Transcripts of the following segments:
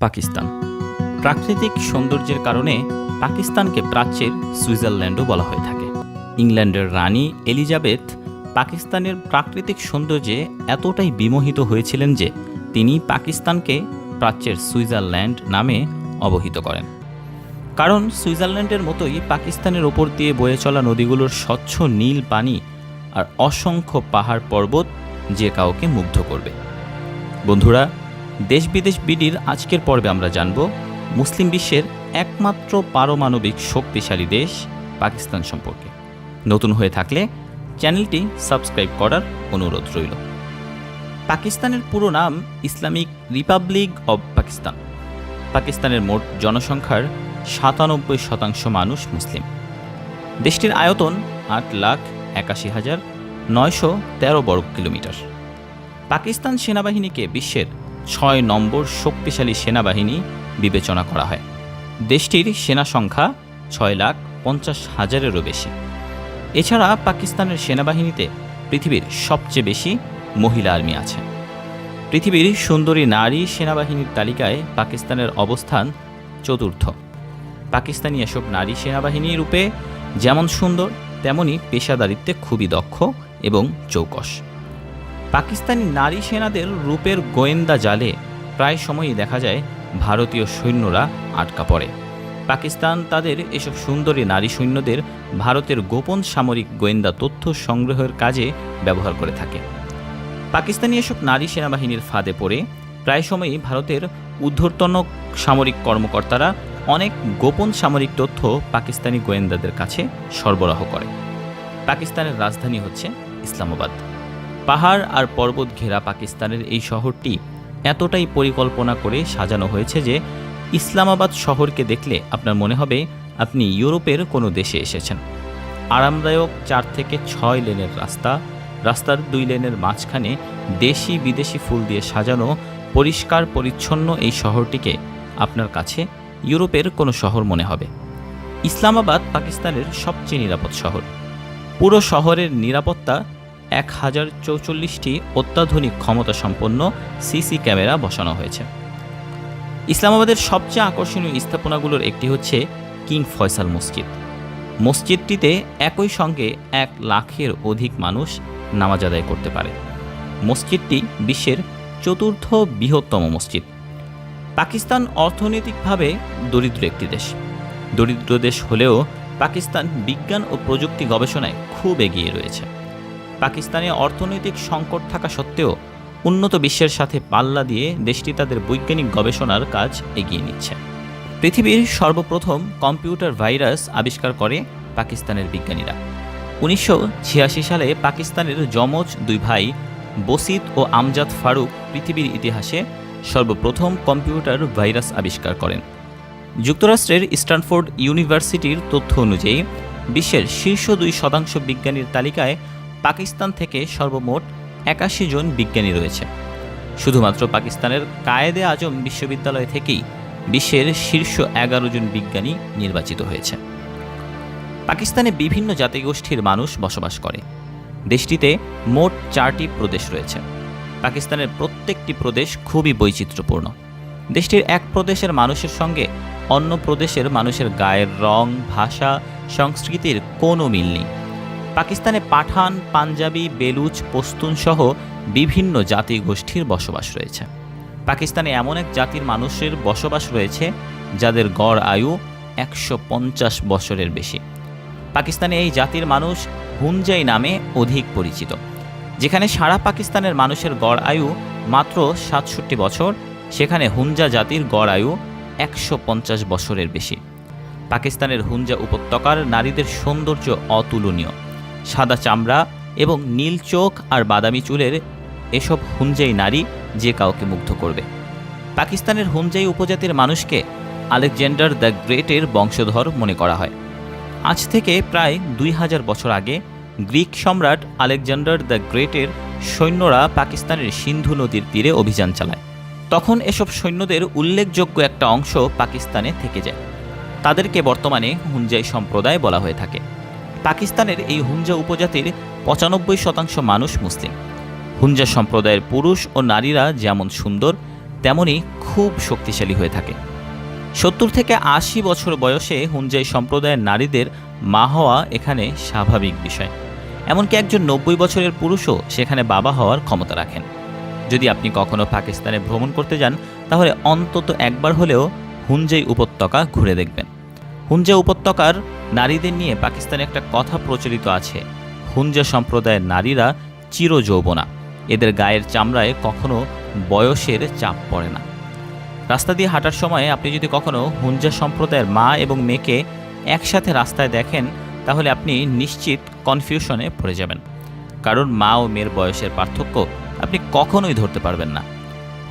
পাকিস্তান। প্রাকৃতিক সৌন্দর্যের কারণে পাকিস্তানকে প্রাচ্যের সুইজারল্যান্ডও বলা হয়ে থাকে। ইংল্যান্ডের রানী এলিজাবেথ পাকিস্তানের প্রাকৃতিক সৌন্দর্যে এতটাই বিমোহিত হয়েছিলেন যে তিনি পাকিস্তানকে প্রাচ্যের সুইজারল্যান্ড নামে অবহিত করেন। কারণ সুইজারল্যান্ডের মতোই পাকিস্তানের ওপর দিয়ে বয়ে চলা নদীগুলোর স্বচ্ছ নীল পানি আর অসংখ্য পাহাড় পর্বত যে কাউকে মুগ্ধ করবে। বন্ধুরা দেশ বিদেশ বিডির আজকের পর্বে আমরা জানব, মুসলিম বিশ্বের একমাত্র পারমাণবিক শক্তিশালী দেশ পাকিস্তান সম্পর্কে। নতুন হয়ে থাকলে চ্যানেলটি সাবস্ক্রাইব করার অনুরোধ রইল। পাকিস্তানের পুরো নাম ইসলামিক রিপাবলিক অব পাকিস্তান। পাকিস্তানের মোট জনসংখ্যার সাতানব্বই শতাংশ মানুষ মুসলিম। দেশটির আয়তন আট লাখ একাশি হাজার নয়শো তেরো বর্গ কিলোমিটার পাকিস্তান সেনাবাহিনীকে বিশ্বের ছয় নম্বর শক্তিশালী সেনাবাহিনী বিবেচনা করা হয়। দেশটির সেনা সংখ্যা ছয় লাখ পঞ্চাশ হাজারেরও বেশি। এছাড়া পাকিস্তানের সেনাবাহিনীতে পৃথিবীর সবচেয়ে বেশি মহিলা আর্মি আছে। পৃথিবীর সুন্দরী নারী সেনাবাহিনীর তালিকায় পাকিস্তানের অবস্থান চতুর্থ। পাকিস্তানি এসব নারী সেনাবাহিনী রূপে যেমন সুন্দর তেমনই পেশাদারিত্বে খুবই দক্ষ এবং চৌকস। পাকিস্তানি নারী সেনাদের রূপের গোয়েন্দা জালে প্রায় সময়ই দেখা যায় ভারতীয় সৈন্যরা আটকা পড়ে। পাকিস্তান তাদের এসব সুন্দরী নারী সৈন্যদের ভারতের গোপন সামরিক গোয়েন্দা তথ্য সংগ্রহের কাজে ব্যবহার করে থাকে। পাকিস্তানি এসব নারী সেনাবাহিনীর ফাঁদে পড়ে প্রায় সময়ই ভারতের ঊর্ধ্বতন সামরিক কর্মকর্তারা অনেক গোপন সামরিক তথ্য পাকিস্তানি গোয়েন্দাদের কাছে সরবরাহ করে। পাকিস্তানের রাজধানী হচ্ছে ইসলামাবাদ। পাহাড় আর পর্বত ঘেরা পাকিস্তানের এই শহরটি এতটাই পরিকল্পনা করে সাজানো হয়েছে যে ইসলামাবাদ শহরকে দেখলে আপনার মনে হবে আপনি ইউরোপের কোনো দেশে এসেছেন। আরামদায়ক চার থেকে ছয় লেনের রাস্তা, রাস্তার দুই লেনের মাঝখানে দেশি বিদেশি ফুল দিয়ে সাজানো পরিষ্কার পরিচ্ছন্ন এই শহরটিকে আপনার কাছে ইউরোপের কোনো শহর মনে হবে। ইসলামাবাদ পাকিস্তানের সবচেয়ে নিরাপদ শহর। পুরো শহরের নিরাপত্তা এক হাজার চৌচল্লিশটি অত্যাধুনিক ক্ষমতাসম্পন্ন সিসি ক্যামেরা বসানো হয়েছে। ইসলামাবাদের সবচেয়ে আকর্ষণীয় স্থাপনাগুলোর একটি হচ্ছে কিং ফয়সাল মসজিদ। মসজিদটিতে একই সঙ্গে এক লাখের অধিক মানুষ নামাজ আদায় করতে পারে। মসজিদটি বিশ্বের চতুর্থ বৃহত্তম মসজিদ। পাকিস্তান অর্থনৈতিকভাবে দরিদ্র একটি দেশ। দরিদ্র দেশ হলেও পাকিস্তান বিজ্ঞান ও প্রযুক্তি গবেষণায় খুব এগিয়ে রয়েছে। পাকিস্তানে অর্থনৈতিক সংকট থাকা সত্ত্বেও উন্নত বিশ্বের সাথে পাল্লা দিয়ে দেশটি তাদের বৈজ্ঞানিক গবেষণার কাজ এগিয়ে নিচ্ছে। পৃথিবীর সর্বপ্রথম কম্পিউটার ভাইরাস আবিষ্কার করে পাকিস্তানের বিজ্ঞানীরা। উনিশশো ছিয়াশি সালে পাকিস্তানের যমজ দুই ভাই বসিত ও আমজাদ ফারুক পৃথিবীর ইতিহাসে সর্বপ্রথম কম্পিউটার ভাইরাস আবিষ্কার করেন। যুক্তরাষ্ট্রের স্ট্যানফোর্ড ইউনিভার্সিটির তথ্য অনুযায়ী, বিশ্বের শীর্ষ দুই শতাংশ বিজ্ঞানীর তালিকায় পাকিস্তান থেকে সর্বমোট একাশি জন বিজ্ঞানী রয়েছে। শুধুমাত্র পাকিস্তানের কায়েদে আজম বিশ্ববিদ্যালয় থেকেই বিশ্বের শীর্ষ এগারো জন বিজ্ঞানী নির্বাচিত হয়েছে। পাকিস্তানে বিভিন্ন জাতিগোষ্ঠীর মানুষ বসবাস করে। দেশটিতে মোট চারটি প্রদেশ রয়েছে। পাকিস্তানের প্রত্যেকটি প্রদেশ খুবই বৈচিত্র্যপূর্ণ। দেশটির এক প্রদেশের মানুষের সঙ্গে অন্য প্রদেশের মানুষের গায়ের রং, ভাষা, সংস্কৃতির কোনো মিল নেই। পাকিস্তানে পাঠান, পাঞ্জাবি, বেলুচ পশতুন সহ বিভিন্ন জাতিগোষ্ঠীর বসবাস রয়েছে। পাকিস্তানে এমন এক জাতির মানুষের বসবাস রয়েছে, যাদের গড় আয়ু একশো পঞ্চাশ বছরের বেশি। পাকিস্তানে এই জাতির মানুষ হুনজাই নামে অধিক পরিচিত, যেখানে সারা পাকিস্তানের মানুষের গড় আয়ু মাত্র সাতষট্টি বছর, সেখানে হুঞ্জা জাতির গড় আয়ু একশো পঞ্চাশ বছরের বেশি। পাকিস্তানের হুঞ্জা উপত্যকার নারীদের সৌন্দর্য অতুলনীয়। সাদা চামড়া এবং নীল চোখ আর বাদামি চুলের এসব হুঞ্জাই নারী যে কাউকে মুগ্ধ করবে। পাকিস্তানের হুঞ্জাই উপজাতির মানুষকে আলেকজান্ডার দ্য গ্রেটের বংশধর মনে করা হয়। আজ থেকে প্রায় দুই হাজার বছর আগে গ্রিক সম্রাট আলেকজান্ডার দ্য গ্রেটের সৈন্যরা পাকিস্তানের সিন্ধু নদীর তীরে অভিযান চালায়। তখন এসব সৈন্যদের উল্লেখযোগ্য একটা অংশ পাকিস্তানে থেকে যায়। তাদেরকে বর্তমানে হুঞ্জাই সম্প্রদায় বলা হয়ে থাকে। পাকিস্তানের এই হুঞ্জা উপজাতির পঁচানব্বই শতাংশ মানুষ মুসলিম। হুঞ্জা সম্প্রদায়ের পুরুষ ও নারীরা যেমন সুন্দর তেমনই খুব শক্তিশালী হয়ে থাকে। সত্তর থেকে আশি বছর বয়সে হুঞ্জাই সম্প্রদায়ের নারীদের মা হওয়া এখানে স্বাভাবিক বিষয়। এমনকি একজন নব্বই বছরের পুরুষও সেখানে বাবা হওয়ার ক্ষমতা রাখেন। যদি আপনি কখনো পাকিস্তানে ভ্রমণ করতে যান, তাহলে অন্তত একবার হলেও হুঞ্জাই উপত্যকা ঘুরে দেখবেন। হুঞ্জা উপত্যকার নারীদের নিয়ে পাকিস্তানে একটা কথা প্রচলিত আছে। হুঞ্জা সম্প্রদায়ের নারীরা চির যৌবনা এদের গায়ের চামড়ায় কখনো বয়সের চাপ পড়ে না। রাস্তা দিয়ে হাঁটার সময় আপনি যদি কখনো হুঞ্জা সম্প্রদায়ের মা এবং মেয়েকে একসাথে রাস্তায় দেখেন, তাহলে আপনি নিশ্চিত কনফিউশনে পড়ে যাবেন। কারণ মা ও মেয়ের বয়সের পার্থক্য আপনি কখনোই ধরতে পারবেন না।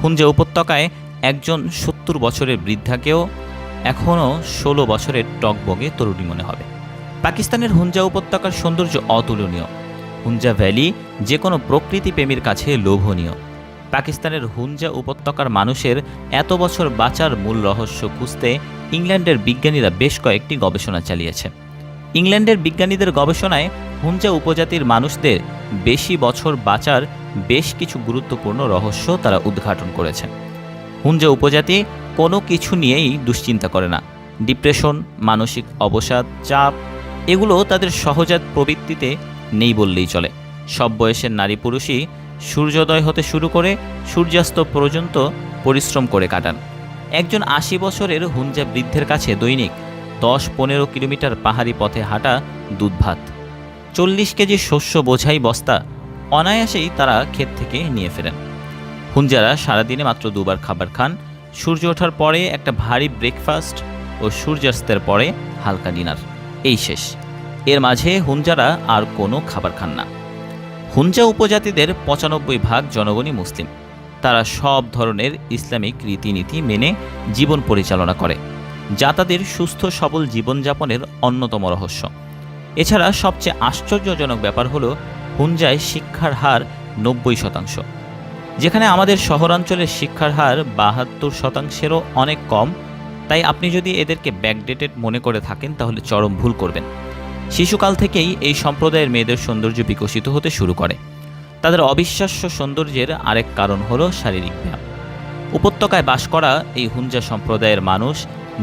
হুঞ্জা উপত্যকায় একজন সত্তর বছরের বৃদ্ধাকেও এখনও ষোলো বছরের টকবগে তরুণী মনে হবে। পাকিস্তানের হুঞ্জা উপত্যকার সৌন্দর্য অতুলনীয়। হুঞ্জা ভ্যালি যে কোনো প্রকৃতি প্রেমীর কাছে লোভনীয়। পাকিস্তানের হুঞ্জা উপত্যকার মানুষের এত বছর বাঁচার মূল রহস্য খুঁজতে ইংল্যান্ডের বিজ্ঞানীরা বেশ কয়েকটি গবেষণা চালিয়েছে। ইংল্যান্ডের বিজ্ঞানীদের গবেষণায় হুঞ্জা উপজাতির মানুষদের বেশি বছর বাঁচার বেশ কিছু গুরুত্বপূর্ণ রহস্য তারা উদ্ঘাটন করেছে। হুঞ্জা উপজাতি কোনো কিছু নিয়েই দুশ্চিন্তা করে না। ডিপ্রেশন, মানসিক অবসাদ, চাপ, এগুলো তাদের সহজাত প্রবৃত্তিতে নেই বললেই চলে। সব বয়সের নারী পুরুষই সূর্যোদয় হতে শুরু করে সূর্যাস্ত পর্যন্ত পরিশ্রম করে কাটান। একজন আশি বছরের হুঞ্জা বৃদ্ধের কাছে দৈনিক দশ পনেরো কিলোমিটার পাহাড়ি পথে হাঁটা দুধ ভাত চল্লিশ কেজি শস্য বোঝাই বস্তা অনায়াসেই তারা ক্ষেত থেকে নিয়ে ফেরেন। হুঞ্জারা সারাদিনে মাত্র দুবার খাবার খান সূর্য ওঠার পরে একটা ভারী ব্রেকফাস্ট ও সূর্যাস্তের পরে হালকা ডিনার এই শেষ। এর মাঝে হুঞ্জারা আর কোনো খাবার খান না। হুঞ্জা উপজাতিদের পঁচানব্বই ভাগ জনগণই মুসলিম। তারা সব ধরনের ইসলামিক রীতিনীতি মেনে জীবন পরিচালনা করে, যা তাদের সুস্থ সবল জীবনযাপনের অন্যতম রহস্য। এছাড়া সবচেয়ে আশ্চর্যজনক ব্যাপার হলো হুঞ্জায় শিক্ষার হার নব্বই শতাংশ। যেখানে আমাদের শহরাঞ্চলের শিক্ষার হার বাহাত্তর শতাংশেরও অনেক কম, তাই আপনি যদি এদেরকে ব্যাকডেটেড মনে করে থাকেন, তাহলে চরম ভুল করবেন। শিশুকাল থেকেই এই সম্প্রদায়ের মেয়েদের সৌন্দর্য বিকশিত হতে শুরু করে। তাদের অবিশ্বাস্য সৌন্দর্যের আরেক কারণ হল শারীরিক ব্যায়াম। উপত্যকায় বাস করা এই হুঞ্জা সম্প্রদায়ের মানুষ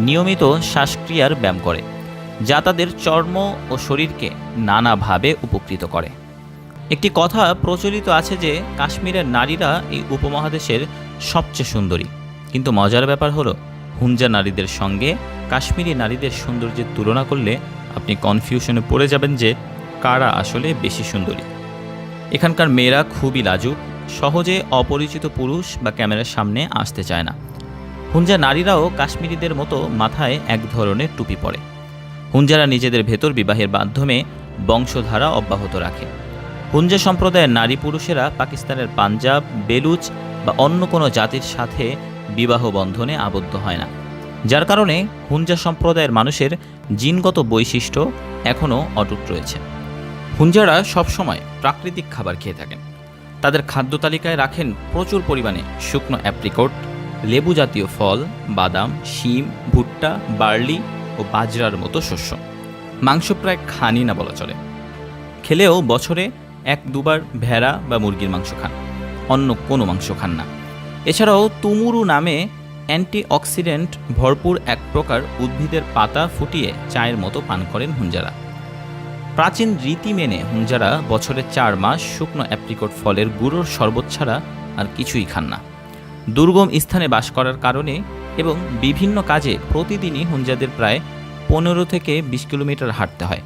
নিয়মিত শ্বাসক্রিয়ার ব্যায়াম করে, যা তাদের চর্ম ও শরীরকে নানাভাবে উপকৃত করে। একটি কথা প্রচলিত আছে যে কাশ্মীরের নারীরা এই উপমহাদেশের সবচেয়ে সুন্দরী। কিন্তু মজার ব্যাপার হলো হুঞ্জা নারীদের সঙ্গে কাশ্মীরি নারীদের সৌন্দর্যের তুলনা করলে আপনি কনফিউশনে পড়ে যাবেন যে কারা আসলে বেশি সুন্দরী। এখানকার মেয়েরা খুবই লাজুক, সহজে অপরিচিত পুরুষ বা ক্যামেরার সামনে আসতে চায় না। হুঞ্জা নারীরাও কাশ্মীরিদের মতো মাথায় এক ধরনের টুপি পরে। হুঞ্জারা নিজেদের ভেতর বিবাহের মাধ্যমে বংশধারা অব্যাহত রাখে। হুঞ্জা সম্প্রদায়ের নারী পুরুষেরা পাকিস্তানের পাঞ্জাব, বেলুচ বা অন্য কোনো জাতির সাথে বিবাহ বন্ধনে আবদ্ধ হয় না। যার কারণে হুঞ্জা সম্প্রদায়ের মানুষের জিনগত বৈশিষ্ট্য এখনও অটুট রয়েছে। হুঞ্জারা সবসময় প্রাকৃতিক খাবার খেয়ে থাকেন। তাদের খাদ্য তালিকায় রাখেন প্রচুর পরিমাণে শুকনো অ্যাপ্রিকট লেবু জাতীয় ফল, বাদাম, শিম, ভুট্টা, বার্লি ও বাজরার মতো শস্য। মাংস প্রায় খানি না বলা চলে। খেলেও বছরে এক দুবার ভেড়া বা মুরগির মাংস খান, অন্য কোনো মাংস খান না। এছাড়াও তুমুরু নামে অ্যান্টিঅক্সিডেন্ট ভরপুর এক প্রকার উদ্ভিদের পাতা ফুটিয়ে চায়ের মতো পান করেন হুঞ্জারা। প্রাচীন রীতি মেনে হুঞ্জারা বছরে চার মাস শুকনো অ্যাপ্রিকট ফলের গুঁড়োর শরবত ছাড়া আর কিছুই খান না। দুর্গম স্থানে বাস করার কারণে এবং বিভিন্ন কাজে প্রতিদিনই হুঞ্জাদের প্রায় পনেরো থেকে বিশ কিলোমিটার হাঁটতে হয়।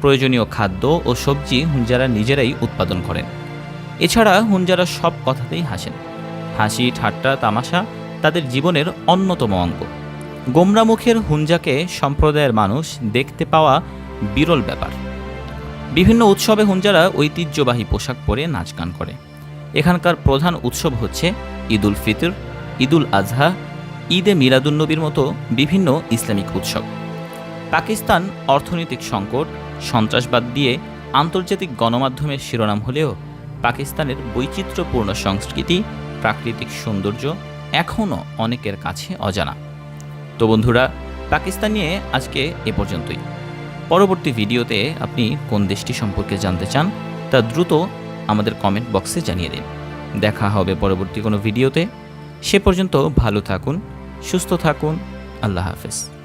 প্রয়োজনীয় খাদ্য ও সবজি হুঞ্জারা নিজেরাই উৎপাদন করেন। এছাড়া হুঞ্জারা সব কথাতেই হাসেন। হাসি, ঠাট্টা, তামাশা তাদের জীবনের অন্যতম অঙ্গ। গোমরামুখের হুঞ্জাকে সম্প্রদায়ের মানুষ দেখতে পাওয়া বিরল ব্যাপার। বিভিন্ন উৎসবে হুঞ্জারা ঐতিহ্যবাহী পোশাক পরে নাচ গান করে। এখানকার প্রধান উৎসব হচ্ছে ঈদুল ফিতর ঈদুল আজহা ঈদে মিলাদুন্নবীর মতো বিভিন্ন ইসলামিক উৎসব। পাকিস্তান অর্থনৈতিক সংকট, সন্ত্রাসবাদ দিয়ে আন্তর্জাতিক গণমাধ্যমের শিরোনাম হলেও পাকিস্তানের বৈচিত্র্যপূর্ণ সংস্কৃতি, প্রাকৃতিক সৌন্দর্য এখনও অনেকের কাছে অজানা। তো বন্ধুরা, পাকিস্তান নিয়ে আজকে এ পর্যন্তই। পরবর্তী ভিডিওতে আপনি কোন দেশটি সম্পর্কে জানতে চান, তা দ্রুত আমাদের কমেন্ট বক্সে জানিয়ে দিন। দেখা হবে পরবর্তী কোনো ভিডিওতে। সে পর্যন্ত ভালো থাকুন, সুস্থ থাকুন। আল্লাহ হাফেজ।